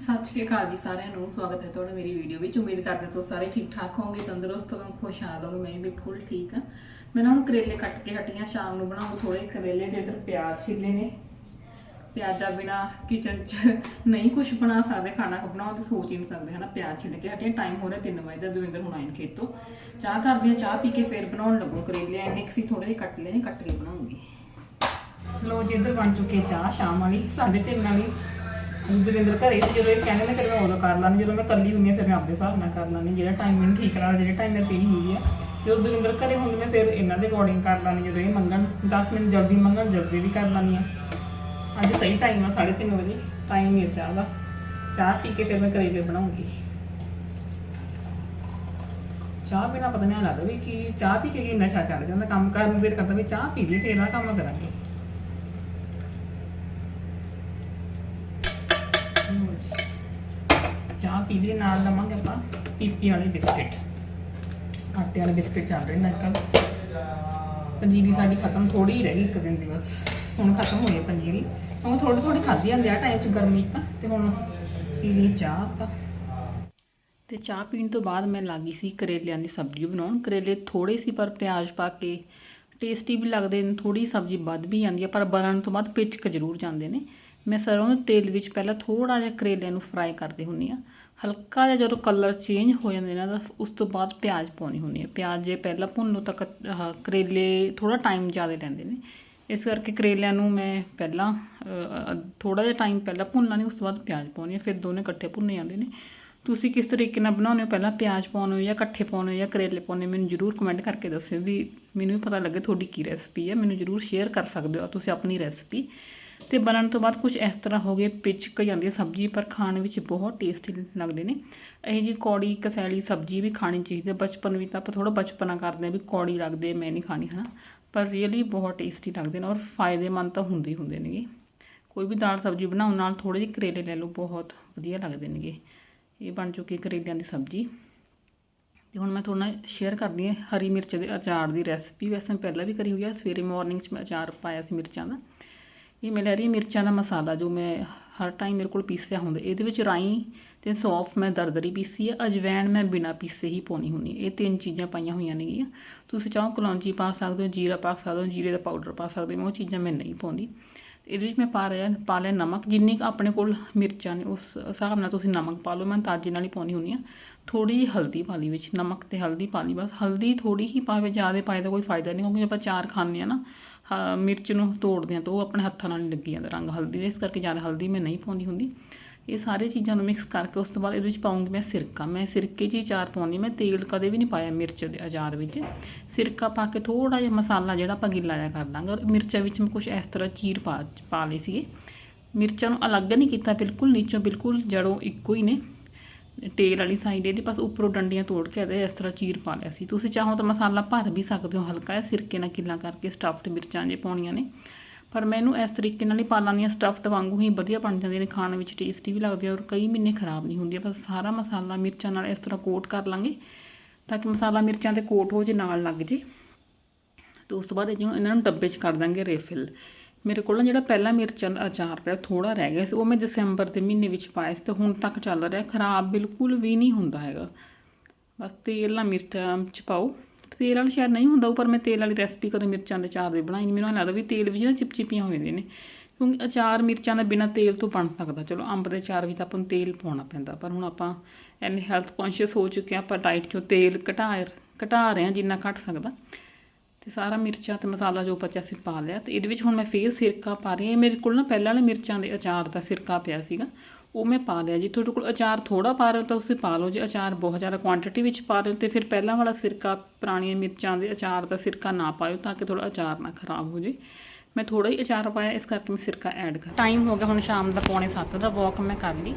ਸਤਿ ਸ਼੍ਰੀ ਅਕਾਲ ਜੀ ਸਾਰਿਆਂ ਨੂੰ, ਸਵਾਗਤ ਹੈ ਤੁਹਾਡਾ ਮੇਰੀ ਵੀਡੀਓ ਵਿੱਚ। ਉਮੀਦ ਕਰਦੇ ਹਾਂ ਸਾਰੇ ਠੀਕ ਠਾਕ ਹੋਵੋਗੇ, ਤੰਦਰੁਸਤ ਹੋਵੋਗੇ ਖੁਸ਼ਹਾਲ ਹੋਵੋਗੇ ਮੈਂ ਬਿਲਕੁਲ ਠੀਕ ਹਾਂ। ਮੈਂ ਨਾ ਹੁਣ ਕਰੇਲੇ ਕੱਟ ਕੇ ਹਟੀ ਸ਼ਾਮ ਨੂੰ ਬਣਾਉਂ ਥੋੜੇ ਕਰੇਲੇ ਦੇ ਇਧਰ ਪਿਆਜ਼ ਛਿੱਲੇ ਨੇ। ਪਿਆਜ਼ਾਂ ਬਿਨਾ ਕਿਚਨ 'ਚ ਨਹੀਂ ਕੁਝ ਬਣਾ ਸਕਦੇ, ਖਾਣਾ ਬਣਾਉਣ ਦੀ ਸੋਚ ਹੀ ਨਹੀਂ ਸਕਦੇ, ਹਨਾ। ਪਿਆਜ਼ ਛਿੱਲ ਕੇ ਹਟੇ ਟਾਈਮ ਹੋ ਰਿਹਾ 3 ਵਜੇ ਦਾ, ਦਵਿੰਦਰ ਹੁਣ ਆਇਨ ਖੇਤੋਂ। ਚਾਹ ਕਰਦੇ ਹਾਂ, ਚਾਹ ਪੀ ਕੇ ਫੇਰ ਬਣਾਉਣ ਲੱਗੋ ਕਰੇਲੇ। ਐਨੇ ਕਿ ਥੋੜੇ ਜਿਹੇ ਕੱਟ ਲੈਣੇ ਕੱਟ ਕੇ ਬਣਾਉਂਗੀ। ਲੋ ਜੀ, ਇੱਧਰ ਬਣ ਚੁੱਕੀ ਚਾਹ, ਸ਼ਾਮ ਵਾਲੀ, ਸਾਢੇ ਤਿੰਨ ਵਾਲੀ। ਦਵਿੰਦਰ ਘਰੇ ਸੀ, ਜਦੋਂ ਇਹ ਕਹਿੰਦੇ ਨੇ, ਫਿਰ ਮੈਂ ਉਦੋਂ ਕਰ ਲਾਂਗੀ, ਜਦੋਂ ਮੈਂ ਕੱਲੀ ਹੁੰਦੀ ਆ ਫਿਰ ਮੈਂ ਆਪਦੇ ਹਿਸਾਬ ਨਾਲ ਕਰ ਲਾਂਗੀ। ਜਿਹੜਾ ਟਾਈਮ ਮੈਨੂੰ ਠੀਕ ਲੱਗਦਾ, ਜਿਹੜੇ ਟਾਈਮ ਮੈਂ ਪੀਣੀ ਹੁੰਦੀ ਆ। ਜਦੋਂ ਦਵਿੰਦਰ ਘਰੇ ਹੁੰਦੇ ਨੇ, ਫਿਰ ਇਹਨਾਂ ਦੇ ਅਕੋਰਡਿੰਗ ਕਰ ਲਾਂਗੀ, ਜਦੋਂ ਇਹ ਮੰਗਣ 10 ਮਿੰਟ ਜਲਦੀ ਮੰਗਣ, ਜਲਦੀ ਵੀ ਕਰ ਲਾਂਗੀ ਆ ਅੱਜ ਸਹੀ ਟਾਈਮ ਆ 3:30 ਵਜੇ। ਟਾਈਮ ਹੀ ਚਾਹ ਦਾ। ਚਾਹ ਪੀ ਕੇ ਫਿਰ ਮੈਂ ਕਰੇਲੇ ਬਣਾਉਂਗੀ। ਚਾਹ ਪੀਣਾ ਪਤਾ ਨਹੀਂ ਲੱਗਦਾ ਵੀ ਕੀ, ਚਾਹ ਪੀ ਕੇ ਇੰਨਾ ਨਸ਼ਾ ਚੜ ਜਾਂਦਾ। ਕੰਮ ਕਰਨ ਨੂੰ ਫਿਰ ਕਰਦਾ ਵੀ ਚਾਹ ਪੀ ਲਈ ਫਿਰ ਆ ਕੰਮ ਕਰਾਂਗੇ। ਪੀਲੇ ਨਾਲ ਲਵਾਂਗੇ ਆਪਾਂ ਪੀਪੀ ਵਾਲੇ ਬਿਸਕਟ। ਆਟੇ ਵਾਲੇ ਬਿਸਕਟ ਚੱਲ ਰਹੇ ਨੇ ਅੱਜ ਕੱਲ੍ਹ। ਪੰਜੀਰੀ ਸਾਡੀ ਖਤਮ ਥੋੜੀ ਹੀ ਰਹਿ ਗਈ, ਇੱਕ ਦਿਨ ਦੀ ਬਸ। ਹੁਣ ਖਤਮ ਹੋਈ ਹੈ ਪੰਜੀਰੀ। ਉਹ ਥੋੜੀ ਥੋੜੀ ਖਾਧੀ ਜਾਂਦੀ ਆ ਟਾਈਮ 'ਚ ਗਰਮੀ ਤਾਂ। ਤੇ ਹੁਣ ਪੀ ਲਈ ਚਾਹ ਆਪਾਂ। ਤੇ ਚਾਹ ਪੀਣ ਤੋਂ ਬਾਅਦ ਮੈਂ ਲੱਗੀ ਸੀ ਕਰੇਲਿਆਂ ਦੀ ਸਬਜ਼ੀ ਬਣਾਉਣ। ਕਰੇਲੇ ਥੋੜੇ ਸੀ, ਪਰ ਪਿਆਜ਼ ਪਾ ਕੇ ਟੇਸਟੀ ਵੀ ਲੱਗਦੇ ਨੇ ਥੋੜੀ ਸਬਜ਼ੀ ਵੱਧ ਵੀ ਜਾਂਦੀ ਹੈ ਪਰ ਬਣਨ ਤੋਂ ਬਾਅਦ ਪਿਚਕ ਜ਼ਰੂਰ ਜਾਂਦੇ ਨੇ। ਮੈਂ ਸਰੋਂ ਦੇ ਤੇਲ ਵਿੱਚ ਪਹਿਲਾਂ ਥੋੜਾ ਜਿਹਾ ਕਰੇਲਿਆਂ ਨੂੰ ਫਰਾਈ ਕਰਦੇ ਹੁੰਨੀ ਆ। ਹਲਕਾ ਜਿਹਾ ਜਦੋਂ ਕਲਰ ਚੇਂਜ ਹੋ ਜਾਂਦੇ ਨੇ ਤਾਂ ਉਸ ਤੋਂ ਬਾਅਦ ਪਿਆਜ਼ ਪਾਉਣੀ ਹੁੰਦੀ ਹੈ। ਪਿਆਜ਼ ਜੇ ਪਹਿਲਾਂ ਭੁੰਨ ਲਓ ਤਾਂ ਕ- ਕਰੇਲੇ ਥੋੜਾ ਟਾਈਮ ਜ਼ਿਆਦਾ ਲੈਂਦੇ ਨੇ। ਇਸ ਕਰਕੇ ਕਰੇਲਿਆਂ ਨੂੰ ਮੈਂ ਪਹਿਲਾਂ ਥੋੜਾ ਜਿਹਾ ਟਾਈਮ ਪਹਿਲਾਂ ਭੁੰਨਣਾ ਨਹੀਂ, ਉਸ ਤੋਂ ਬਾਅਦ ਪਿਆਜ਼ ਪਾਉਣੀ ਹੈ। ਫਿਰ ਦੋਨੇ ਇਕੱਠੇ ਭੁੰਨੇ ਜਾਂਦੇ ਨੇ। ਤੁਸੀਂ ਕਿਸ ਤਰੀਕੇ ਨਾਲ ਬਣਾਉਂਦੇ ਹੋ? ਪਹਿਲਾਂ ਪਿਆਜ਼ ਪਾਉਂਦੇ ਹੋ ਜਾਂ ਇਕੱਠੇ ਪਾਉਣੇ ਹੋ ਜਾਂ ਕਰੇਲੇ ਪਾਉਂਦੇ ਹੋ? ਮੈਨੂੰ ਜਰੂਰ ਕਮੈਂਟ ਕਰਕੇ ਦੱਸਿਓ ਵੀ ਮੈਨੂੰ ਵੀ ਪਤਾ ਲੱਗੇ ਤੁਹਾਡੀ ਕੀ ਰੈਸਪੀ ਹੈ। ਮੈਨੂੰ ਜਰੂਰ ਸ਼ੇਅਰ ਕਰ ਸਕਦੇ ਹੋ। ਤੁਸੀਂ ਆਪਣੀ ਰੈਸਪੀ ਤੇ ਬਣਨ ਤੋਂ ਬਾਅਦ ਕੁਝ ਇਸ ਤਰ੍ਹਾਂ ਹੋ ਗਏ ਪਿਚਕ ਜਾਂਦੀ ਹੈ ਸਬਜ਼ੀ, ਪਰ ਖਾਣ ਵਿੱਚ ਬਹੁਤ ਟੇਸਟੀ ਲੱਗਦੇ ਨੇ। ਇਹ ਜੀ ਕੌੜੀ ਕਸੈਲੀ ਸਬਜ਼ੀ ਵੀ ਖਾਣੀ ਚਾਹੀਦੀ ਹੈ। ਬਚਪਨ ਵਿੱਚ ਤਾਂ ਆਪਾਂ ਥੋੜਾ ਬਚਪਨਾ ਕਰਦੇ ਹਾਂ ਵੀ ਕੌੜੀ ਲੱਗਦੇ, ਮੈਂ ਨਹੀਂ ਖਾਣੀ, ਹਨਾ? ਪਰ ਰੀਅਲੀ ਬਹੁਤ ਟੇਸਟੀ ਲੱਗਦੇ ਨੇ ਔਰ ਫਾਇਦੇਮੰਦ ਤਾਂ ਹੁੰਦੇ ਹੀ ਹੁੰਦੇ ਨੇਗੇ। ਕੋਈ ਵੀ ਦਾਲ ਸਬਜ਼ੀ ਬਣਾਉਣ ਨਾਲ ਥੋੜੇ ਜਿਹੇ ਕਰੇਲੇ ਲੈ ਲਓ, ਬਹੁਤ ਵਧੀਆ ਲੱਗਦੇ ਨੇਗੇ। ਇਹ ਬਣ ਚੁੱਕੀ ਕਰੇਲਿਆਂ ਦੀ ਸਬਜ਼ੀ। ਤੇ ਹੁਣ ਮੈਂ ਤੁਹਾਨੂੰ ਸ਼ੇਅਰ ਕਰਦੀ ਹਾਂ ਹਰੀ ਮਿਰਚ ਦੇ ਅਚਾਰ ਦੀ ਰੈਸਪੀ ਵੈਸੇ ਮੈਂ ਪਹਿਲਾਂ ਵੀ ਕਰੀ ਹੋਈ ਆ, ਸਵੇਰੇ ਮਾਰਨਿੰਗ 'ਚ ਮੈਂ ਅਚਾਰ ਪਾਇਆ ਸੀ ਮਿਰਚਾਂ ਦਾ। ਇਹ ਮੈਂ ਲੈ ਰਹੀ ਮਿਰਚਾਂ ਦਾ ਮਸਾਲਾ ਜੋ ਮੈਂ ਹਰ ਟਾਈਮ ਮੇਰੇ ਕੋਲ ਪੀਸਿਆ ਹੁੰਦਾ। ਇਹਦੇ ਵਿੱਚ ਰਾਈ ਤੇ ਸੌਂਫ ਮੈਂ ਦਰਦਰੀ ਪੀਸੀ ਹੈ ਅਜਵੈਣ ਮੈਂ ਬਿਨਾ ਪੀਸੇ ਹੀ ਪਾਉਣੀ ਹੁੰਦੀ ਇਹ ਤਿੰਨ ਚੀਜ਼ਾਂ ਪਾਈਆਂ ਹੋਈਆਂ ਨੇਗੀਆਂ ਤੁਸੀਂ ਚਾਹੋ ਕਲੌਂਜੀ ਪਾ ਸਕਦੇ ਹੋ, ਜੀਰਾ ਪਾ ਸਕਦੇ ਹੋ, ਜੀਰੇ ਦਾ ਪਾਊਡਰ ਪਾ ਸਕਦੇ ਹੋ ਉਹ ਚੀਜ਼ਾਂ ਮੈਂ ਨਹੀਂ ਪਾਉਂਦੀ। ਇਹਦੇ ਵਿੱਚ ਮੈਂ ਪਾ ਰਿਹਾ, ਪਾ ਲਿਆ ਨਮਕ। ਜਿੰਨੀ ਕੁ ਆਪਣੇ ਕੋਲ ਮਿਰਚਾਂ ਨੇ, ਉਸ ਹਿਸਾਬ ਨਾਲ ਤੁਸੀਂ ਨਮਕ ਪਾ ਲਓ। ਮੈਂ ਤਾਜ਼ੇ ਨਾਲ ਹੀ ਪਾਉਣੀ ਹੁੰਦੀ ਆ। ਥੋੜੀ ਜਿਹੀ ਹਲਦੀ ਪਾ ਲਈ ਵਿੱਚ, ਨਮਕ ਤੇ ਹਲਦੀ ਪਾ ਲਈ ਬਸ। ਹਲਦੀ ਥੋੜੀ ਹੀ ਪਾਵੇ, ਜ਼ਿਆਦਾ ਪਾਏ ਦਾ ਕੋਈ ਫਾਇਦਾ ਨਹੀਂ, ਕਿਉਂਕਿ ਆਪਾਂ ਚਾਰ ਖਾਂਦੇ ਆ ਨਾ ਮਿਰਚ ਨੂੰ ਤੋੜਦੇ ਆ ਤਾਂ ਉਹ ਆਪਣੇ ਹੱਥਾਂ ਨਾਲ ਲੱਗੀ ਜਾਂਦਾ ਰੰਗ। ਹਲਦੀ ਦਾ, ਇਸ ਕਰਕੇ ਜ਼ਿਆਦਾ ਹਲਦੀ ਮੈਂ ਨਹੀਂ ਪਾਉਂਦੀ ਹੁੰਦੀ। ਇਹ ਸਾਰੇ ਚੀਜ਼ਾਂ ਨੂੰ ਮਿਕਸ ਕਰਕੇ ਉਸ ਤੋਂ ਬਾਅਦ ਇਹਦੇ ਵਿੱਚ ਪਾਉਂਗੀ ਮੈਂ ਸਿਰਕਾ। ਮੈਂ ਸਿਰਕੇ 'ਚ ਹੀ ਚਾਰ ਪਾਉਂਦੀ। ਮੈਂ ਤੇਲ ਕਦੇ ਵੀ ਨਹੀਂ ਪਾਇਆ ਮਿਰਚ ਦੇ ਅਚਾਰ ਵਿੱਚ। ਸਿਰਕਾ ਪਾ ਕੇ ਥੋੜਾ ਜਿਹਾ ਮਸਾਲਾ ਜਿਹੜਾ ਆਪਾਂ ਗਿੱਲਾ ਜਿਹਾ ਕਰ ਦਾਂਗੇ ਔਰ ਮਿਰਚਾਂ ਵਿੱਚ ਮੈਂ ਕੁਝ ਇਸ ਤਰ੍ਹਾਂ ਚੀਰ ਪਾ ਪਾ ਲਈ ਸੀਗੇ। ਮਿਰਚਾਂ ਨੂੰ ਅਲੱਗ ਨਹੀਂ ਕੀਤਾ, ਬਿਲਕੁਲ ਨੀਚੋਂ ਬਿਲਕੁਲ ਜੜੋਂ ਇੱਕੋ ਹੀ ਨੇ। ਤੇਲ ਵਾਲੀ ਸਾਈਡ ਇਹਦੇ ਬਸ ਉੱਪਰੋਂ ਡੰਡੀਆਂ ਤੋੜ ਕੇ ਇਹਦੇ ਇਸ ਤਰ੍ਹਾਂ ਚੀਰ ਪਾ ਲਿਆ ਸੀ। ਤੁਸੀਂ ਚਾਹੋ ਤਾਂ ਮਸਾਲਾ ਭਰ ਵੀ ਸਕਦੇ ਹੋ ਹਲਕਾ ਜਿਹਾ, ਸਿਰਕੇ ਨਾਲ ਕਿੱਲਾ ਕਰਕੇ ਸਟਫਡ ਮਿਰਚਾਂ ਜੇ ਪਾਉਣੀਆਂ ਨੇ। ਪਰ ਮੈਨੂੰ ਇਸ ਤਰੀਕੇ ਨਾਲ ਹੀ ਪਾ ਲਾਂਦੀ ਹਾਂ ਸਟਫਡ ਵਾਂਗੂ ਹੀ ਵਧੀਆ ਬਣ ਜਾਂਦੀਆਂ ਨੇ, ਖਾਣ ਵਿੱਚ ਟੇਸਟੀ ਵੀ ਲੱਗਦੀ ਹੈ ਔਰ ਕਈ ਮਹੀਨੇ ਖਰਾਬ ਨਹੀਂ ਹੁੰਦੀਆਂ। ਬਸ ਸਾਰਾ ਮਸਾਲਾ ਮਿਰਚਾਂ ਨਾਲ ਇਸ ਤਰ੍ਹਾਂ ਕੋਟ ਕਰ ਲਾਂਗੇ ਤਾਂ ਕਿ ਮਸਾਲਾ ਮਿਰਚਾਂ ਤੇ ਕੋਟ ਹੋ ਜੇ ਨਾਲ ਲੱਗ ਜੇ। ਤੇ ਉਸ ਤੋਂ ਬਾਅਦ ਜਿਹਨੂੰ ਇਹਨਾਂ ਨੂੰ ਡੱਬੇ 'ਚ ਕਰ ਦਾਂਗੇ ਰੇਫਿਲ ਮੇਰੇ ਕੋਲ ਨਾ ਜਿਹੜਾ ਪਹਿਲਾ ਮਿਰਚਾਂ ਦਾ ਅਚਾਰ ਪਿਆ ਥੋੜਾ ਰਹਿ ਗਿਆ ਸੀ, ਉਹ ਮੈਂ ਦਸੰਬਰ ਦੇ ਮਹੀਨੇ ਵਿੱਚ ਪਾਇਆ ਸੀ ਤੇ ਹੁਣ ਤੱਕ ਚੱਲ ਰਿਹਾ, ਖਰਾਬ ਬਿਲਕੁਲ ਵੀ ਨਹੀਂ ਹੁੰਦਾ ਹੈਗਾ। ਬਸ ਤੇਲ ਨਾਲ ਮਿਰਚਾਂ ਚ ਪਾਓ ਤੇਲ ਵਾਲੀ ਸ਼ਾਇਦ ਨਹੀਂ ਹੁੰਦਾ ਉਹ ਪਰ ਮੈਂ ਤੇਲ ਵਾਲੀ ਰੈਸਪੀ ਕਦੇ ਮਿਰਚਾਂ ਦੇ ਅਚਾਰ ਦੀ ਬਣਾਈ ਨਹੀਂ। ਮੈਨੂੰ ਐਂ ਲੱਗਦਾ ਵੀ ਤੇਲ ਵਿੱਚ ਨਾ ਚਿਪਚਿਪੀਆਂ ਹੋ ਜਾਂਦੀਆਂ ਨੇ, ਕਿਉਂਕਿ ਅਚਾਰ ਮਿਰਚਾਂ ਦਾ ਬਿਨਾਂ ਤੇਲ ਤੋਂ ਬਣ ਸਕਦਾ। ਚਲੋ, ਅੰਬ ਦੇ ਅਚਾਰ ਵਿੱਚ ਤਾਂ ਆਪਾਂ ਨੂੰ ਤੇਲ ਪਾਉਣਾ ਪੈਂਦਾ, ਪਰ ਹੁਣ ਆਪਾਂ ਐਨੇ ਹੈਲਥ ਕੌਨਸ਼ੀਅਸ ਹੋ ਚੁੱਕੇ ਹਾਂ, ਆਪਾਂ ਡਾਈਟ 'ਚੋਂ ਤੇਲ ਘਟਾ ਘਟਾ ਰਹੇ ਹਾਂ, ਜਿੰਨਾ ਘਟ ਸਕਦਾ। ਤੇ ਸਾਰਾ ਮਿਰਚਾਂ ਤੇ ਮਸਾਲਾ ਜੋ ਬਚਿਆ ਸੀ ਪਾ ਲਿਆ ਤੇ ਇਹਦੇ ਵਿੱਚ ਹੁਣ ਮੈਂ ਫੇਰ ਸਿਰਕਾ ਪਾ ਰਹੀ ਹਾਂ। ਮੇਰੇ ਕੋਲ ਨਾ ਪਹਿਲਾਂ ਵਾਲੇ ਮਿਰਚਾਂ ਦੇ ਅਚਾਰ ਦਾ ਸਿਰਕਾ ਪਿਆ ਸੀਗਾ, ਉਹ ਮੈਂ ਪਾ ਲਿਆ। ਜੀ ਤੁਹਾਡੇ ਕੋਲ ਅਚਾਰ ਥੋੜਾ ਪਾ ਰਹੇ ਹੋ ਤਾਂ ਤੁਸੀਂ ਪਾ ਲਓ। ਜੇ ਅਚਾਰ ਬਹੁਤ ਜ਼ਿਆਦਾ ਕੁਆਂਟੀਟੀ ਵਿੱਚ ਪਾ ਰਹੇ ਹੋ ਤੇ ਫਿਰ ਪਹਿਲਾਂ ਵਾਲਾ ਸਿਰਕਾ, ਪੁਰਾਣੀਆਂ ਮਿਰਚਾਂ ਦੇ ਅਚਾਰ ਦਾ ਸਿਰਕਾ ਨਾ ਪਾਇਓ ਤਾਂ ਕਿ ਥੋੜਾ ਅਚਾਰ ਨਾ ਖਰਾਬ ਹੋ ਜੇ। ਮੈਂ ਥੋੜਾ ਹੀ ਅਚਾਰ ਪਾਇਆ, ਇਸ ਕਰਕੇ ਮੈਂ ਸਿਰਕਾ ਐਡ ਕਰ ਟਾਈਮ ਹੋ ਗਿਆ ਹੁਣ ਸ਼ਾਮ ਦਾ ਪੌਣੇ 7 ਦਾ ਵਾਕ ਮੈਂ ਕਰ ਲਈ।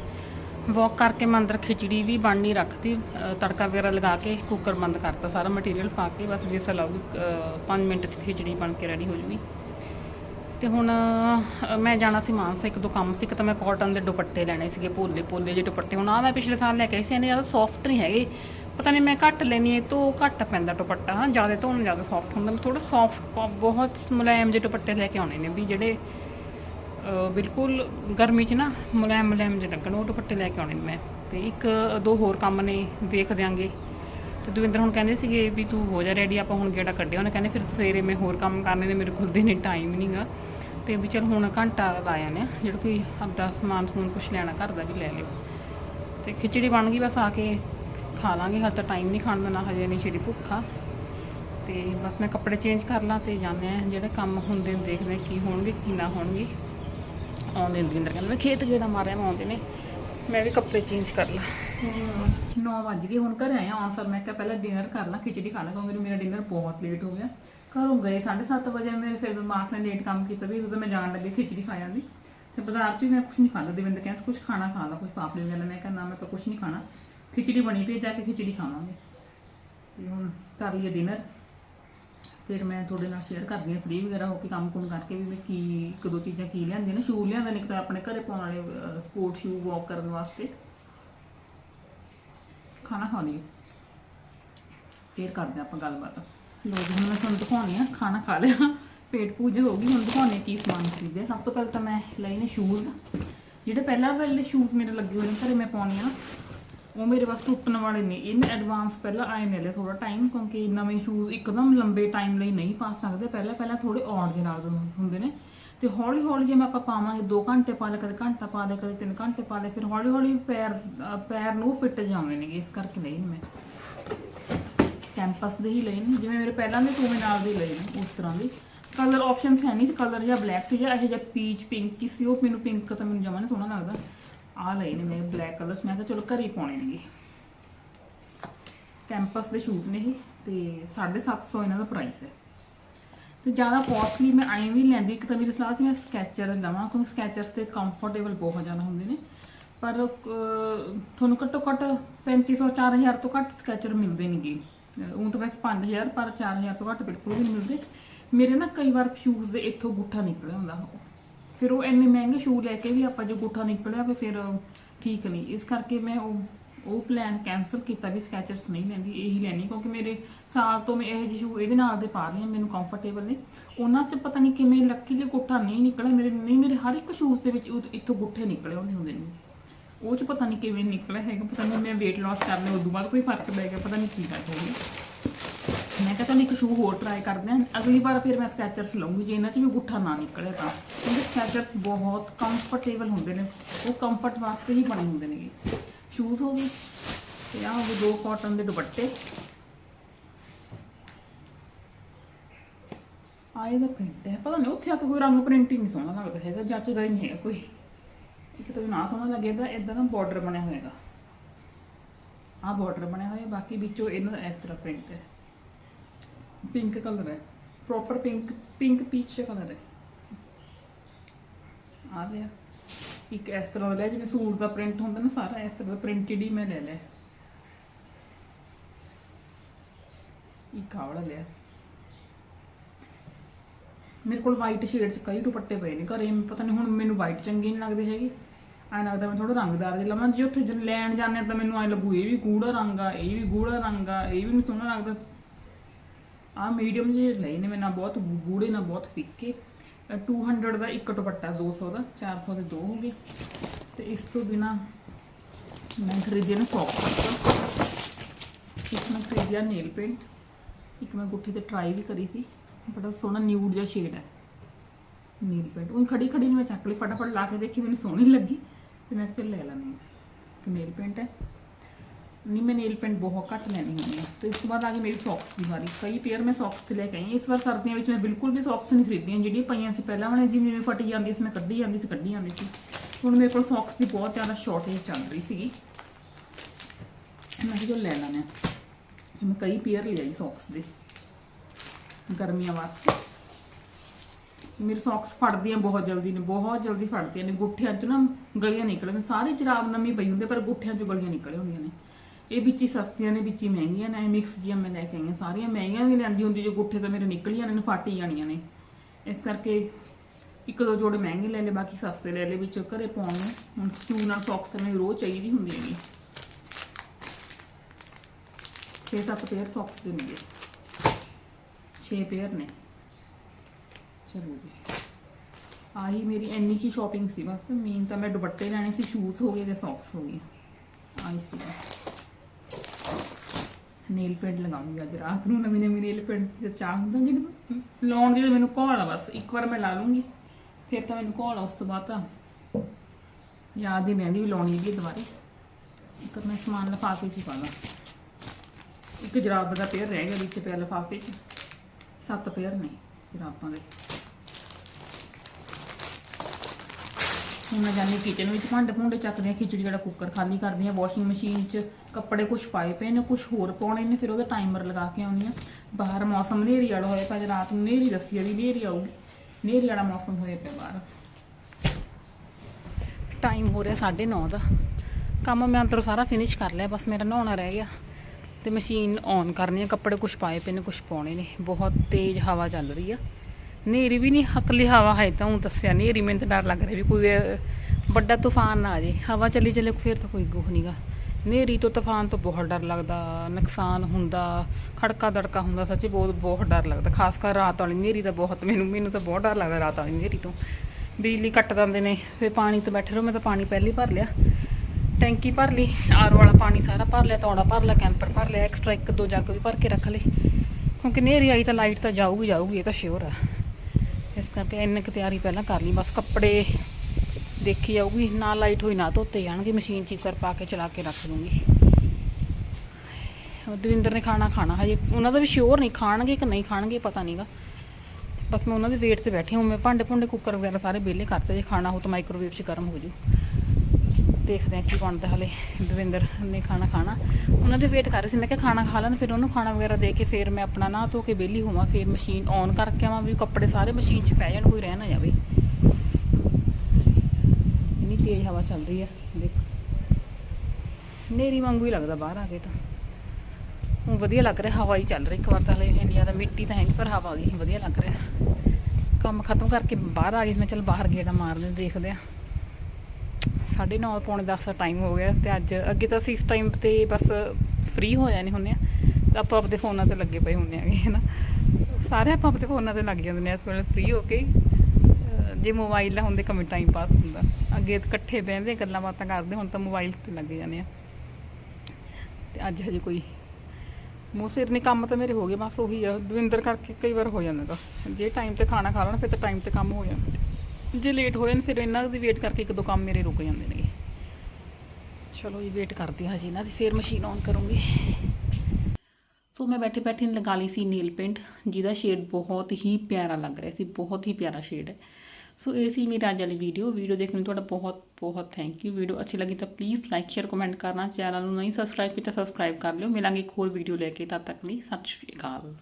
ਵਾਕ ਕਰਕੇ ਮੈਂ ਅੰਦਰ ਖਿਚੜੀ ਵੀ ਬਣਨੀ ਰੱਖਤੀ ਅ, ਤੜਕਾ ਵਗੈਰਾ ਲਗਾ ਕੇ ਕੁੱਕਰ ਬੰਦ ਕਰਤਾ ਸਾਰਾ ਮਟੀਰੀਅਲ ਪਾ ਕੇ ਬਸ ਵਿਸਲ ਆਊਗੀ 5 ਮਿੰਟ 'ਚ ਖਿਚੜੀ ਬਣ ਕੇ ਰੈਡੀ ਹੋ ਜੂਗੀ। ਤੇ ਹੁਣ ਅ, ਮੈਂ ਜਾਣਾ ਸੀ ਮਾਨਸਾ ਇੱਕ ਦੋ ਕੰਮ ਸੀ ਇੱਕ ਤਾਂ ਮੈਂ ਕਾਟਨ ਦੇ ਦੁਪੱਟੇ ਲੈਣੇ ਸੀਗੇ ਪੋਲੇ ਪੋਲੇ ਜਿਹੇ ਦੁਪੱਟੇ। ਹੁਣ ਆ ਮੈਂ ਪਿਛਲੇ ਸਾਲ ਲੈ ਕੇ ਆਈ ਸੀ ਇਹਨੇ ਜ਼ਿਆਦਾ ਸੌਫਟ ਨਹੀਂ ਹੈਗੇ। ਪਤਾ ਨਹੀਂ ਮੈਂ ਘੱਟ ਲੈਣੀ ਹੈ ਤੋਂ ਘੱਟ ਪੈਂਦਾ ਦੁਪੱਟਾ ਹਾਂ ਜ਼ਿਆਦਾ ਤੋਂ ਜ਼ਿਆਦਾ ਸੌਫਟ ਹੁੰਦਾ ਮੈਂ ਥੋੜਾ ਸੌਫਟ ਬਹੁਤ ਮੁਲਾਇਮ ਜਿਹੇ ਦੁਪੱਟੇ ਲੈ ਕੇ ਆਉਣੇ ਨੇ ਵੀ ਜਿਹੜੇ ਬਿਲਕੁਲ ਗਰਮੀ 'ਚ ਨਾ ਮੁਲਾਇਮ ਮੁਲਾਇਮ ਜਿਹੇ ਲੱਗਣ, ਉਹ ਦੁਪੱਟੇ ਲੈ ਕੇ ਆਉਣੇ ਨੇ ਮੈਂ। ਤੇ ਇੱਕ, ਦੋ ਹੋਰ ਕੰਮ ਨੇ ਦੇਖ ਦਿਆਂਗੇ। ਤੇ ਦਵਿੰਦਰ ਹੁਣ ਕਹਿੰਦੇ ਸੀਗੇ ਵੀ ਤੂੰ ਹੋ ਜਾ ਰੈਡੀ ਆਪਾਂ ਹੁਣ ਗੇੜਾ ਕੱਢਿਆ। ਉਹਨੇ ਕਹਿੰਦੇ ਫਿਰ ਸਵੇਰੇ ਮੈਂ ਹੋਰ ਕੰਮ ਕਰਨੇ ਨੇ, ਮੇਰੇ ਕੋਲ ਦਿਨੇ ਟਾਈਮ ਨਹੀਂਗਾ ਤੇ ਵੀ ਚਲ ਹੁਣ ਘੰਟਾ ਲਾਇਆ ਆਨੇ ਜਿਹੜਾ ਕੋਈ ਆਪਦਾ ਸਮਾਨ ਸਮੂਨ ਕੁਛ ਲੈਣਾ ਘਰ ਦਾ ਵੀ ਲੈ ਲਿਓ। ਤੇ ਖਿਚੜੀ ਬਣ ਗਈ, ਬਸ ਆ ਕੇ ਖਾ ਲਾਂਗੇ, ਹਜੇ ਤਾਂ ਟਾਈਮ ਨਹੀਂ ਖਾਣ ਦਾ ਨਾ ਹਜੇ ਨਹੀਂ ਸ਼ਰੀ ਭੁੱਖਾ। ਤੇ ਬਸ ਮੈਂ ਕੱਪੜੇ ਚੇਂਜ ਕਰ ਲਾਂ ਤੇ ਜਾਂਦੇ ਆ ਜਿਹੜੇ ਕੰਮ ਹੁੰਦੇ ਨੇ ਦੇਖਦੇ ਕੀ ਹੋਣਗੇ, ਕੀ ਨਾ ਹੋਣਗੇ। ਆਉਂਦੇ ਨੇ ਦਿੰਦਰ ਕਹਿੰਦਾ, ਮੈਂ ਖੇਤ ਗੇੜਾ ਮਾਰਿਆ, ਮੈਂ ਆਉਂਦੇ ਨੇ ਮੈਂ ਵੀ ਕੱਪੜੇ ਚੇਂਜ ਕਰ ਲਾਂ। 9 ਵਜ ਗਏ, ਹੁਣ ਘਰ ਆਇਆ ਆਉਣ ਸਰ ਮੈਂ ਕਿਹਾ ਪਹਿਲਾਂ ਡਿਨਰ ਕਰ ਲਾਂ, ਖਿਚੜੀ ਖਾ ਲਾਂ, ਕਿਉਂਕਿ ਮੇਰਾ ਡਿਨਰ ਬਹੁਤ ਲੇਟ ਹੋ ਗਿਆ। ਘਰੋਂ ਗਏ 7:30 ਵਜੇ, ਮੇਰੇ ਫਿਰ ਦਿਮਾਗ ਨੇ ਲੇਟ ਕੰਮ ਕੀਤਾ ਵੀ, ਉਦੋਂ ਮੈਂ ਜਾਣ ਲੱਗੀ ਖਿਚੜੀ ਖਾ ਜਾਂਦੀ ਤੇ ਬਾਜ਼ਾਰ 'ਚ ਵੀ ਮੈਂ ਕੁਝ ਨਹੀਂ ਖਾਂਦਾ। ਦੇਵਿੰਦਰ ਕਹਿੰਦਾ ਕੁਝ ਖਾਣਾ ਖਾ ਲਾ ਕੁਝ ਪਾਪੜੀ ਵਗੈਰਾ। ਮੈਂ ਕਹਿੰਦਾ ਮੈਂ ਤਾਂ ਕੁਝ ਨਹੀਂ ਖਾਣਾ। ਖਿਚੜੀ ਬਣੀ ਪਈ ਜਾ ਕੇ ਖਿਚੜੀ ਖਾਵਾਂਗੇ। ਤੇ ਹੁਣ ਕਰ ਲਈਏ ਡਿਨਰ ਫਿਰ ਮੈਂ ਤੁਹਾਡੇ ਨਾਲ ਸ਼ੇਅਰ ਕਰਦੀ ਹਾਂ ਫ੍ਰੀ ਵਗੈਰਾ ਹੋ ਕੇ ਕੰਮ ਕੁਮ ਕਰਕੇ ਵੀ ਮੈਂ ਕੀ ਇੱਕ ਦੋ ਚੀਜ਼ਾਂ ਕੀ ਲਿਆਂਦੀਆਂ ਨੇ। ਸ਼ੂ ਲਿਆਂਦਾ ਨੇ ਇੱਕ ਤਾਂ ਆਪਣੇ ਘਰੇ ਪਾਉਣ ਵਾਲੇ ਸਪੋਰਟ ਸ਼ੂ ਵਾਕ ਕਰਨ ਵਾਸਤੇ। ਖਾਣਾ ਖਾ ਲਈਏ। ਫਿਰ ਕਰਦੇ ਹਾਂ ਆਪਾਂ ਗੱਲਬਾਤ। ਲੋ ਜੀ, ਹੁਣ ਮੈਂ ਤੁਹਾਨੂੰ ਦਿਖਾਉਣੀ ਆ, ਖਾਣਾ ਖਾ ਲਿਆ। ਪੇਟ ਪੂਜ ਹੋ ਗਈ, ਹੁਣ ਦਿਖਾਉਣੀ ਆ ਕੀ ਸਮਾਨ ਖਰੀਦਿਆ ਸਭ ਤੋਂ ਪਹਿਲਾਂ ਤਾਂ ਮੈਂ ਲਏ ਨੇ ਸ਼ੂਜ਼ ਜਿਹੜੇ ਪਹਿਲਾਂ ਵਾਲੇ ਸ਼ੂਜ਼ ਮੇਰੇ ਲੱਗੇ ਹੋਏ ਨੇ, ਘਰੇ ਮੈਂ ਪਾਉਣੀ ਆ ਉਹ ਮੇਰੇ ਵਾਸਤੇ ਟੁੱਟਣ ਵਾਲੇ ਨੇ। ਇਹ ਮੈਂ ਐਡਵਾਂਸ ਪਹਿਲਾਂ ਆਏ ਨੇ ਲੈ ਥੋੜਾ ਟਾਈਮ ਕਿਉਂਕਿ ਨਵੇਂ ਸ਼ੂਜ਼ ਇੱਕਦਮ ਲੰਬੇ ਟਾਈਮ ਲਈ ਨਹੀਂ ਪਾ ਸਕਦੇ। ਪਹਿਲਾਂ ਪਹਿਲਾਂ ਥੋੜੇ ਔੜ ਦੇ ਨਾਲ ਹੁੰਦੇ ਨੇ। ਤੇ ਹੌਲੀ ਹੌਲੀ ਜਿਵੇਂ ਆਪਾਂ ਪਾਵਾਂਗੇ 2 ਘੰਟੇ ਪਾ ਲਿਆ ਕਦੇ ਘੰਟਾ ਪਾ ਲਿਆ ਕਦੇ 3 ਘੰਟੇ ਪਾ ਲਿਆ ਫਿਰ ਹੌਲੀ ਹੌਲੀ ਪੈਰ ਪੈਰ ਨੂੰ ਫਿੱਟ ਜਾਉਂਦੇ ਨੇਗੇ ਇਸ ਕਰਕੇ ਲਈ ਨੇ ਮੈਂ। ਕੈਂਪਸ ਦੇ ਹੀ ਲਏ ਨੇ। ਜਿਵੇਂ ਮੇਰੇ ਪਹਿਲਾਂ ਦੇ ਟੂਵੇਂ ਨਾਲ ਦੇ ਲਏ ਨੇ, ਉਸ ਤਰ੍ਹਾਂ ਦੇ। ਕਲਰ ਆਪਸ਼ਨਸ ਹੈ ਨਹੀਂ ਕਲਰ ਜਾਂ ਬਲੈਕ ਸੀ ਜਾਂ ਇਹ ਜਿਹਾ ਪੀਚ ਪਿੰਕ ਸੀ ਉਹ ਮੈਨੂੰ ਪਿੰਕ ਤਾਂ ਮੈਨੂੰ ਜਮਾ ਨਹੀਂ ਸੋਹਣਾ ਲੱਗਦਾ। ਆਹ ਲਏ ਨੇ ਮੈਂ ਬਲੈਕ ਕਲਰਸ ਮੈਂ ਕਿਹਾ ਚਲੋ ਘਰੇ ਹੀ ਪਾਉਣੇ ਨੇਗੇ। ਕੈਂਪਸ ਦੇ ਸ਼ੂਜ਼ ਨੇ ਇਹ ਤੇ 750 ਇਹਨਾਂ ਦਾ ਪ੍ਰਾਈਸ ਹੈ। ਤੇ ਜ਼ਿਆਦਾ ਕੋਸਟਲੀ ਮੈਂ ਆਈ ਵੀ ਲੈਂਦੀ, ਇੱਕ ਤਾਂ ਮੇਰੀ ਸਲਾਹ ਸੀ ਮੈਂ ਸਕੈਚਰ ਲਵਾਂ, ਕਿਉਂਕਿ ਸਕੈਚਰਸ ਤੇ ਕੰਫਰਟੇਬਲ ਬਹੁਤ ਜ਼ਿਆਦਾ ਹੁੰਦੇ ਨੇ। ਪਰ ਤੁਹਾਨੂੰ ਘੱਟੋ ਘੱਟ 3500 4000 ਤੋਂ ਘੱਟ ਸਕੈਚਰ ਮਿਲਦੇ ਨੇਗੇ। ਉਹ ਤਾਂ ਵੈਸੇ 5000 ਪਰ 4000 ਤੋਂ ਘੱਟ ਬਿਲਕੁਲ ਵੀ ਨਹੀਂ ਮਿਲਦੇ। ਮੇਰੇ ਨਾ ਕਈ ਵਾਰ ਸ਼ੂਜ਼ ਦੇ ਇੱਥੋਂ ਗੁੱਠਾ ਨਿਕਲਿਆ ਹੁੰਦਾ ਫਿਰ ਉਹ ਇੰਨੇ ਮਹਿੰਗੇ ਸ਼ੂ ਲੈ ਕੇ ਵੀ ਆਪਾਂ ਜੇ ਗੁੱਠਾ ਨਿਕਲਿਆ ਵੀ ਫਿਰ ਠੀਕ ਨਹੀਂ। ਇਸ ਕਰਕੇ ਮੈਂ ਉਹ ਉਹ ਪਲਾਨ ਕੈਨਸਲ ਕੀਤਾ ਵੀ ਸਕੈਚਰਸ ਨਹੀਂ ਲੈਂਦੀ, ਇਹੀ ਲੈਣੀ ਕਿਉਂਕਿ ਮੇਰੇ ਸਾਲ ਤੋਂ ਮੈਂ ਇਹ ਜਿਹੇ ਸ਼ੂ ਇਹਦੇ ਨਾਲ ਦੇ ਪਾ ਰਹੀ ਹਾਂ, ਮੈਨੂੰ ਕੰਫਰਟੇਬਲ ਨੇ। ਉਹਨਾਂ 'ਚ ਪਤਾ ਨਹੀਂ ਕਿਵੇਂ ਲੱਕੀਲੀ ਗੁੱਠਾ ਨਹੀਂ ਨਿਕਲਿਆ, ਮੇਰੇ, ਨਹੀਂ ਮੇਰੇ ਹਰ ਇੱਕ ਸ਼ੂਜ਼ ਦੇ ਵਿੱਚ ਇੱਥੋਂ ਗੁੱਠੇ ਨਿਕਲੇ ਹੁੰਦੇ ਹੁੰਦੇ ਨੇ। ਉਹ 'ਚ ਪਤਾ ਨਹੀਂ ਕਿਵੇਂ ਨਿਕਲਿਆ ਹੈਗਾ, ਪਤਾ ਨਹੀਂ ਮੈਂ weight loss ਕਰਨੇ, ਉਦੋਂ ਬਾਅਦ ਕੋਈ ਫ਼ਰਕ ਪੈ ਗਿਆ, ਪਤਾ ਨਹੀਂ ਕੀ ਗੱਲ ਹੋ ਗਈ। ਮੈਂ ਕਿਹਾ ਤੁਹਾਨੂੰ ਇੱਕ ਸ਼ੂ ਹੋਰ ਟਰਾਈ ਕਰਦੇ ਹਾਂ। ਅਗਲੀ ਵਾਰ ਫਿਰ ਮੈਂ ਸਕੈਚਰਸ ਲਵਾਂਗੀ ਜੇ ਇਹਨਾਂ 'ਚ ਵੀ ਗੁੱਠਾ ਨਾ ਨਿਕਲੇ ਤਾਂ। ਕਿਉਂਕਿ ਸਕੈਚਰਸ ਬਹੁਤ ਕੰਫਰਟੇਬਲ ਹੁੰਦੇ ਨੇ। ਉਹ ਕੰਫਰਟ ਵਾਸਤੇ ਹੀ ਬਣੇ ਹੁੰਦੇ ਨੇਗੇ। ਸ਼ੂਜ਼ ਹੋ ਗਏ। ਤੇ ਆਹ ਹੋ ਗਏ ਦੋ ਕਾਟਨ ਦੇ ਦੁਪੱਟੇ। ਆਏ ਦਾ ਪ੍ਰਿੰਟ ਹੈ। ਪਤਾ ਨਹੀਂ ਉੱਥੇ ਆ ਕੋਈ ਰੰਗ ਪ੍ਰਿੰਟ ਹੀ ਨਹੀਂ ਸੋਹਣਾ ਲੱਗਦਾ ਹੈਗਾ। ਜੱਚਦਾ ਹੀ ਨਹੀਂ ਹੈਗਾ ਕੋਈ। ਇੱਕ ਤਾਂ ਨਾ ਸੋਹਣਾ ਲੱਗੇਗਾ ਇਦਾਂ ਦਾ ਬਾਰਡਰ ਬਣਿਆ ਹੋਏਗਾ ਆਹ ਬਾਰਡਰ ਬਣਿਆ ਹੋਇਆ। ਬਾਕੀ ਵਿੱਚੋਂ ਇਹਨਾਂ ਦਾ ਇਸ ਤਰ੍ਹਾਂ ਪ੍ਰਿੰਟ ਹੈ। ਪਿੰਕ ਕਲਰ ਹੈ। Proper pink pink peach colour ਹੈ। ਆ ਲਿਆ। ਇੱਕ ਇਸ ਤਰ੍ਹਾਂ ਲਿਆ ਜਿਵੇਂ ਸੂਟ ਦਾ ਪ੍ਰਿੰਟ ਹੁੰਦਾ ਨਾ ਸਾਰਾ, ਇਸ ਤਰ੍ਹਾਂ ਦਾ ਪ੍ਰਿੰਟਡ ਹੀ ਮੈਂ ਲੈ ਲਿਆ। ਇੱਕ ਆਹ ਲਿਆ। ਮੇਰੇ ਕੋਲ ਵਾਈਟ ਸ਼ੇਡ ਚ ਕਈ ਦੁਪੱਟੇ ਪਏ ਨੇ ਘਰੇ, ਪਤਾ ਨਹੀਂ ਹੁਣ ਮੈਨੂੰ ਵਾਈਟ ਚੰਗੀ ਨਹੀਂ ਲੱਗਦੇ ਹੈਗੀ। ਐਂ ਲੱਗਦਾ ਮੈਂ ਥੋੜਾ ਰੰਗਦਾਰ ਜਿਹਾ ਲਵਾਂ। ਜੇ ਉੱਥੇ ਜਦ ਲੈਣ ਜਾਂਦੇ ਤਾਂ ਮੈਨੂੰ ਐਂ ਲੱਗੂ, ਇਹ ਵੀ ਗੂੜਾ ਰੰਗ ਆ, ਇਹ ਵੀ ਗੂੜਾ ਰੰਗ ਆ, ਇਹ ਵੀ ਨਹੀਂ ਸੋਹਣਾ ਲੱਗਦਾ। ਆ ਮੀਡੀਅਮ ਜਿਹੇ ਲਏ ਨੇ ਮੈਂ ਨਾ ਬਹੁਤ ਗੂੜੇ ਨਾ ਬਹੁਤ ਫਿੱਕੇ। ਅ, 200 ਦਾ ਇੱਕ ਦੁਪੱਟਾ 200 ਦਾ 400 ਦੇ ਦੋ ਹੋ ਗਏ। ਤੇ ਇਸ ਤੋਂ ਬਿਨਾ ਮੈਂ ਖਰੀਦਿਆ ਨਾ ਸੌਕਸ ਇੱਕ ਮੈਂ ਖਰੀਦਿਆ ਨੇਲ ਪੇਂਟ ਇੱਕ ਮੈਂ ਗੁੱਠੀ ਤੇ ਟਰਾਈ ਵੀ ਕਰੀ ਸੀ। ਬੜਾ ਸੋਹਣਾ ਨਿਊਡ ਜਿਹਾ ਸ਼ੇਡ ਹੈ ਨੀਲ ਪੇਂਟ ਉਹ ਖੜੀ ਖੜੀ ਨੂੰ ਮੈਂ ਚੱਕ ਲਈ ਫਟਾਫਟ ਲਾ ਕੇ ਦੇਖੀ ਮੈਨੂੰ ਸੋਹਣੀ ਲੱਗੀ। ਤੇ ਮੈਂ ਫਿਰ ਲੈ ਲੈਣੀ ਇੱਕ ਨੇਲ ਪੇਂਟ ਹੈ। ਨਹੀਂ, ਮੈਂ ਨੇਲ ਪੈਂਟ ਬਹੁਤ ਘੱਟ ਲੈਣੀ ਹੁੰਦੀ ਹੈ। ਤੇ ਇਸ ਤੋਂ ਬਾਅਦ ਆ ਗਈ ਮੇਰੀ ਸੌਕਸ ਦੀ ਵਾਰੀ। ਕਈ ਪੇਅਰ ਮੈਂ ਸੌਕਸ ਤੇ ਲੈ ਕੇ ਆਈ ਇਸ ਵਾਰ ਸਰਦੀਆਂ ਵਿੱਚ ਮੈਂ ਬਿਲਕੁਲ ਵੀ ਸੌਕਸ ਨਹੀਂ ਖਰੀਦੀਆਂ। ਜਿਹੜੀਆਂ ਪਈਆਂ ਸੀ ਪਹਿਲਾਂ ਵਾਲੇ ਜਿਵੇਂ ਜਿਵੇਂ ਫਟੀ ਜਾਂਦੀ ਸੀ, ਮੈਂ ਕੱਢੀ ਜਾਂਦੀ ਸੀ, ਕੱਢੀ ਜਾਂਦੀ ਸੀ। ਹੁਣ ਮੇਰੇ ਕੋਲ ਸੌਕਸ ਦੀ ਬਹੁਤ ਜ਼ਿਆਦਾ ਸ਼ਾਰਟੇਜ ਚੱਲ ਰਹੀ ਸੀਗੀ। ਮੈਂ ਕਿਹਾ ਚਲੋ ਲੈ ਲੈਣੇ ਆ ਮੈਂ ਕਈ ਪੇਅਰ ਲੈ ਆਈ ਸੌਕਸ ਦੇ ਗਰਮੀਆਂ ਵਾਸਤੇ। ਮੇਰੇ ਸੌਕਸ ਫੜਦੀਆਂ ਬਹੁਤ ਜਲਦੀ ਨੇ, ਬਹੁਤ ਜਲਦੀ ਫੜਦੀਆਂ ਨੇ। ਗੁੱਠਿਆਂ 'ਚੋਂ ਨਾ ਗਲੀਆਂ ਨਿਕਲਦੀਆਂ ਸਾਰੇ ਜਰਾਬ ਨਮੀ ਪਈ ਹੁੰਦੇ ਪਰ ਗੁੱਠਿਆਂ 'ਚੋਂ ਗਲੀਆਂ ਨਿਕਲੇ ਹੁੰਦੀਆਂ ਨੇ। ਇਹ ਵਿੱਚ ਹੀ ਸਸਤੀਆਂ ਨੇ, ਵਿੱਚ ਹੀ ਮਹਿੰਗੀਆਂ ਨੇ ਮਿਕਸ ਜੀਆਂ ਮੈਂ ਲੈ ਕੇ ਆਈਆਂ, ਸਾਰੀਆਂ ਮਹਿੰਗੀਆਂ ਵੀ ਲੈਂਦੀ ਹੁੰਦੀ, ਜੋ ਗੁੱਠੇ ਤਾਂ ਮੇਰੇ ਨਿਕਲੀਆਂ ਨੇ ਫਟ ਹੀ ਜਾਣੀਆਂ ਨੇ। ਇਸ ਕਰਕੇ ਇੱਕ ਦੋ ਜੋੜੇ ਮਹਿੰਗੇ ਲੈ ਲਏ, ਬਾਕੀ ਸਸਤੇ ਲੈ ਲਏ, ਵਿੱਚੋਂ ਘਰੇ ਪਾਉਣ ਨੂੰ। ਹੁਣ ਸ਼ੂ ਨਾਲ ਸੌਕਸ ਤਾਂ ਮੈਨੂੰ ਰੋਜ਼ ਚਾਹੀਦੀ ਹੁੰਦੀ ਹੈਗੀ ਛੇ ਸੱਤ ਪੇਅਰ ਸੌਕਸ ਦੇ ਨੇ ਛੇ ਪੇਅਰ ਨੇ। ਚਲੋ ਜੀ। ਆਹੀ ਮੇਰੀ ਇੰਨੀ ਕੀ ਸ਼ਾਪਿੰਗ ਸੀ ਬਸ। ਮੇਨ ਤਾਂ ਮੈਂ ਦੁਪੱਟੇ ਲੈਣੇ ਸੀ ਸ਼ੂਜ਼ ਹੋ ਗਏ ਤੇ ਸੌਕਸ ਹੋ ਗਏ ਆਹੀ ਸੀ ਨੇਲ ਪੇਂਟ ਲਗਾਉਂਗੀ ਅੱਜ ਰਾਤ ਨੂੰ, ਨਵੀਂ ਨਵੀਂ ਨੇਲ ਪੇਂਟ ਦੀ ਚਾਹ ਹੁੰਦਾ ਜਿਹਨੂੰ ਲਾਉਣ ਦੀ ਤਾਂ ਮੈਨੂੰ ਘੋਲ ਆ ਬਸ, ਇੱਕ ਵਾਰ ਮੈਂ ਲਾ ਲੂੰਗੀ, ਫਿਰ ਤਾਂ ਮੈਨੂੰ ਘੋਲ ਆ, ਉਸ ਤੋਂ ਬਾਅਦ ਤਾਂ ਯਾਦ ਹੀ ਨਹੀਂ ਰਹਿੰਦੀ ਵੀ ਲਾਉਣੀ ਵੀ ਦੁਬਾਰੇ। ਇੱਕ ਮੈਂ ਸਮਾਨ ਲਿਫਾਫੇ 'ਚ ਹੀ ਪਾਣਾ ਇੱਕ ਜਰਾਬ ਦਾ ਪੇਅਰ ਰਹਿ ਗਿਆ ਵਿੱਚ ਪਿਆ ਲਿਫਾਫੇ 'ਚ। ਸੱਤ ਪੇਅਰ ਨੇ ਜਰਾਬਾਂ ਦੇ। ਹੁਣ ਮੈਂ ਜਾਨੀ ਕਿਚਨ ਵਿੱਚ, ਭਾਂਡੇ ਭੁੰਡੇ ਚੱਕਦੇ ਆ ਖਿਚੜੀ ਵਾਲਾ ਕੁੱਕਰ ਖਾਲੀ ਕਰਦੀ ਆ ਵਾਸ਼ਿੰਗ ਮਸ਼ੀਨ 'ਚ ਕੱਪੜੇ ਕੁਝ ਪਾਏ ਪਏ ਨੇ ਕੁਝ ਹੋਰ ਪਾਉਣੇ ਨੇ, ਫਿਰ ਉਹਦਾ ਟਾਈਮਰ ਲਗਾ ਕੇ ਆਉਣੀ ਆ ਬਾਹਰ ਮੌਸਮ ਹਨੇਰੀ ਵਾਲਾ ਹੋਇਆ ਪਿਆ, ਅੱਜ ਰਾਤ ਨੂੰ ਹਨੇਰੀ ਦੱਸੀ ਆ ਵੀ ਹਨੇਰੀ ਆਊਗੀ। ਹਨੇਰੀ ਵਾਲਾ ਮੌਸਮ ਹੋਇਆ ਪਿਆ ਬਾਹਰ। ਟਾਈਮ ਹੋ ਰਿਹਾ 9:30 ਦਾ। ਕੰਮ ਮੈਂ ਅੰਦਰੋਂ ਸਾਰਾ ਫਿਨਿਸ਼ ਕਰ ਲਿਆ, ਬਸ ਮੇਰਾ ਨਹਾਉਣਾ ਰਹਿ ਗਿਆ। ਤੇ ਮਸ਼ੀਨ ਔਨ ਕਰਨੀ ਆ, ਕੱਪੜੇ ਕੁਝ ਪਾਏ ਪਏ ਨੇ ਕੁਝ ਪਾਉਣੇ ਨੇ। ਬਹੁਤ ਤੇਜ਼ ਹਵਾ ਚੱਲ ਰਹੀ ਆ। ਹਨੇਰੀ ਵੀ ਨਹੀਂ ਹਕਲੀ ਹਵਾ ਹੈ ਤਾਂ ਉਹ ਦੱਸਿਆ। ਹਨੇਰੀ ਮੈਨੂੰ ਤਾਂ ਡਰ ਲੱਗ ਰਿਹਾ ਵੀ ਕੋਈ ਵੱਡਾ ਤੂਫਾਨ ਨਾ ਆ ਜੇ। ਹਵਾ ਚੱਲੀ ਚੱਲੇ ਫਿਰ ਤਾਂ ਕੋਈ ਗੁੱਹ ਨਹੀਂਗਾ ਹਨੇਰੀ ਤੋਂ ਤੂਫਾਨ ਤੋਂ ਬਹੁਤ ਡਰ ਲੱਗਦਾ, ਨੁਕਸਾਨ ਹੁੰਦਾ, ਖੜਕਾ ਦੜਕਾ ਹੁੰਦਾ, ਸੱਚੀ ਬਹੁਤ ਬਹੁਤ ਡਰ ਲੱਗਦਾ। ਖਾਸ ਕਰ ਰਾਤ ਵਾਲੀ ਹਨੇਰੀ ਦਾ ਬਹੁਤ, ਮੈਨੂੰ ਮੈਨੂੰ ਤਾਂ ਬਹੁਤ ਡਰ ਲੱਗਦਾ ਰਾਤ ਵਾਲੀ ਹਨੇਰੀ ਤੋਂ। ਬਿਜਲੀ ਕੱਟ ਦਿੰਦੇ ਨੇ, ਫਿਰ ਪਾਣੀ ਤੋਂ ਬੈਠੇ ਰਹੋ, ਮੈਂ ਤਾਂ ਪਾਣੀ ਪਹਿਲਾਂ ਭਰ ਲਿਆ। ਟੈਂਕੀ ਭਰ ਲਈ, ਆਰ ਵਾਲਾ ਪਾਣੀ ਸਾਰਾ ਭਰ ਲਿਆ, ਤੌੜਾ ਭਰ ਲਿਆ, ਕੈਂਪਰ ਭਰ ਲਿਆ, ਐਕਸਟਰਾ ਇੱਕ ਦੋ ਜੱਗ ਵੀ ਭਰ ਕੇ ਰੱਖ ਲਏ। ਕਿਉਂਕਿ ਹਨੇਰੀ ਆਈ ਤਾਂ ਲਾਈਟ ਤਾਂ ਜਾਊਗੀ ਜਾਊਗੀ, ਇਹ ਤਾਂ ਸ਼ੋਰ ਆ। ਕਰਕੇ ਇੰਨੇ ਕੁ ਤਿਆਰੀ ਪਹਿਲਾਂ ਕਰ ਲਈ, ਬਸ ਕੱਪੜੇ ਦੇਖੀ ਜਾਊਗੀ, ਨਾ ਲਾਈਟ ਹੋਈ ਨਾ ਧੋਤੇ ਜਾਣਗੇ ਮਸ਼ੀਨ 'ਚ ਕਰ ਪਾ ਕੇ ਚਲਾ ਕੇ ਰੱਖ ਦੂੰਗੀ ਦਵਿੰਦਰ ਨੇ ਖਾਣਾ ਖਾਣਾ, ਹਜੇ ਉਹਨਾਂ ਦਾ ਵੀ ਸ਼ੋਰ ਨਹੀਂ, ਖਾਣਗੇ ਕਿ ਨਹੀਂ ਖਾਣਗੇ ਪਤਾ ਨਹੀਂਗਾ ਬਸ ਮੈਂ ਉਹਨਾਂ ਦੇ ਵੇਟ ਤੇ ਬੈਠੀ ਹਾਂ ਮੈਂ ਭਾਂਡੇ ਭੁੰਡੇ ਕੁੱਕਰ ਵਗੈਰਾ ਸਾਰੇ ਵਿਹਲੇ ਕਰਤੇ, ਜੇ ਖਾਣਾ ਹੋ ਤਾਂ ਮਾਈਕ੍ਰੋਵੇਵ 'ਚ ਗਰਮ ਹੋ ਜੂ ਦੇਖਦੇ ਆ ਕੀ ਬਣਦਾ ਹਲੇ। ਦਵਿੰਦਰ ਨੇ ਖਾਣਾ ਖਾਣਾ। ਉਹਨਾਂ ਦੇ ਵੇਟ ਕਰ ਰਹੇ ਸੀ। ਮੈਂ ਕਿਹਾ ਖਾਣਾ ਖਾ ਲੈਣ, ਫਿਰ ਉਹਨੂੰ ਖਾਣਾ ਵਗੈਰਾ ਦੇ ਕੇ ਫਿਰ ਮੈਂ ਆਪਣਾ ਨਾ ਧੋ ਕੇ ਵਿਹਲੀ ਹੋਵਾਂ, ਫਿਰ ਮਸ਼ੀਨ ਔਨ ਕਰਕੇ ਆਵਾਂ ਵੀ ਕੱਪੜੇ ਸਾਰੇ ਮਸ਼ੀਨ 'ਚ ਪੈ ਜਾਣ, ਕੋਈ ਰਹਿ ਨਾ ਜਾਵੇ। ਇੰਨੀ ਤੇਜ਼ ਹਵਾ ਚੱਲ ਰਹੀ ਆ, ਦੇਖ। ਨੇਰੀ ਵਾਂਗੂ ਹੀ ਲੱਗਦਾ ਬਾਹਰ ਆ ਕੇ ਤਾਂ। ਹੁਣ ਵਧੀਆ ਲੱਗ ਰਿਹਾ, ਹਵਾ ਹੀ ਚੱਲ ਰਹੀ। ਇੱਕ ਵਾਰ ਤਾਂ ਹਲੇ ਇੰਨੀ ਜ਼ਿਆਦਾ ਮਿੱਟੀ ਤਾਂ ਹੈ ਨਹੀਂ, ਪਰ ਹਵਾ ਆ ਗਈ, ਵਧੀਆ ਲੱਗ ਰਿਹਾ। ਕੰਮ ਖਤਮ ਕਰਕੇ ਬਾਹਰ ਆ ਗਈ ਮੈਂ ਚਲ ਬਾਹਰ ਗੇੜਾ ਮਾਰਦੇ ਦੇਖਦੇ ਆ ਸਾਢੇ ਨੌ ਪੌਣੇ 10 ਦਾ ਟਾਈਮ ਹੋ ਗਿਆ ਤੇ ਅੱਜ, ਅੱਗੇ ਤਾਂ ਅਸੀਂ ਇਸ ਟਾਈਮ ਤੇ ਬਸ ਫ੍ਰੀ ਹੋ ਜਾਣੇ ਹੁੰਦੇ ਆ ਤੇ ਆਪਾਂ ਆਪਣੇ ਫੋਨਾਂ ਤੇ ਲੱਗੇ ਪਏ ਹੁੰਦੇ ਆਗੇ ਹਨਾ। ਸਾਰੇ ਆਪਾਂ ਆਪਣੇ ਫੋਨਾਂ ਤੇ ਲੱਗ ਜਾਂਦੇ ਨੇ ਇਸ ਵੇਲੇ ਫ੍ਰੀ ਹੋ ਕੇ। ਜੇ ਮੋਬਾਈਲ ਨਾਲ ਹੁੰਦੇ ਕਮੇ ਟਾਈਮ ਪਾਸ ਹੁੰਦਾ। ਅੱਗੇ ਇਕੱਠੇ ਬਹਿੰਦੇ, ਗੱਲਾਂ ਬਾਤਾਂ ਕਰਦੇ, ਹੁਣ ਤਾਂ ਮੋਬਾਈਲ ਤੇ ਲੱਗ ਜਾਂਦੇ ਆ ਤੇ ਅੱਜ ਹਜੇ ਕੋਈ ਮੂੰਹ ਸਿਰ ਨਹੀਂ ਕੰਮ ਤਾਂ ਮੇਰੇ ਹੋ ਗਏ, ਬਸ ਉਹੀ ਆ। ਦਵਿੰਦਰ ਕਰਕੇ ਕਈ ਵਾਰ ਹੋ ਜਾਂਦਾ ਤਾਂ। ਜੇ ਟਾਈਮ ਤੇ ਖਾਣਾ ਖਾ ਲੈਣਾ, ਫਿਰ ਤਾਂ ਟਾਈਮ ਤੇ ਕੰਮ ਹੋ ਜਾਂਦਾ। ਜੇ ਲੇਟ ਹੋ ਜਾਣ, ਫਿਰ ਇਹਨਾਂ ਦੀ ਵੇਟ ਕਰਕੇ ਇੱਕ ਦੋ ਕੰਮ ਮੇਰੇ ਰੁਕ ਜਾਂਦੇ ਨੇਗੇ। ਚਲੋ ਜੀ ਵੇਟ ਕਰਦੀ ਹਾਂ ਜੀ ਇਹਨਾਂ ਦੀ, ਫਿਰ ਮਸ਼ੀਨ ਔਨ ਕਰੂੰਗੀ। ਸੋ ਮੈਂ ਬੈਠੇ ਬੈਠੇ ਨੇ ਲਗਾ ਲਈ ਸੀ ਨੀਲ ਪੇਂਟ ਜਿਹਦਾ ਸ਼ੇਡ ਬਹੁਤ ਹੀ ਪਿਆਰਾ ਲੱਗ ਰਿਹਾ ਸੀ, ਬਹੁਤ ਹੀ ਪਿਆਰਾ ਸ਼ੇਡ ਹੈ ਸੋ ਇਹ ਸੀ ਮੇਰੀ ਅੱਜ ਵਾਲੀ ਵੀਡੀਓ ਵੀਡੀਓ ਦੇਖਣ ਲਈ ਤੁਹਾਡਾ ਬਹੁਤ ਬਹੁਤ ਥੈਂਕ ਯੂ ਵੀਡੀਓ ਅੱਛੀ ਲੱਗੀ ਤਾਂ ਪਲੀਜ਼ ਲਾਈਕ ਸ਼ੇਅਰ ਕਮੈਂਟ ਕਰਨਾ। ਚੈਨਲ ਨੂੰ ਨਹੀਂ ਸਬਸਕ੍ਰਾਈਬ ਕੀਤਾ ਸਬਸਕ੍ਰਾਈਬ ਕਰ ਲਿਓ। ਮਿਲਾਂਗੇ ਇੱਕ ਹੋਰ ਵੀਡੀਓ ਲੈ ਕੇ। ਤਦ ਤੱਕ ਲਈ ਸਤਿ ਸ਼੍ਰੀ ਅਕਾਲ।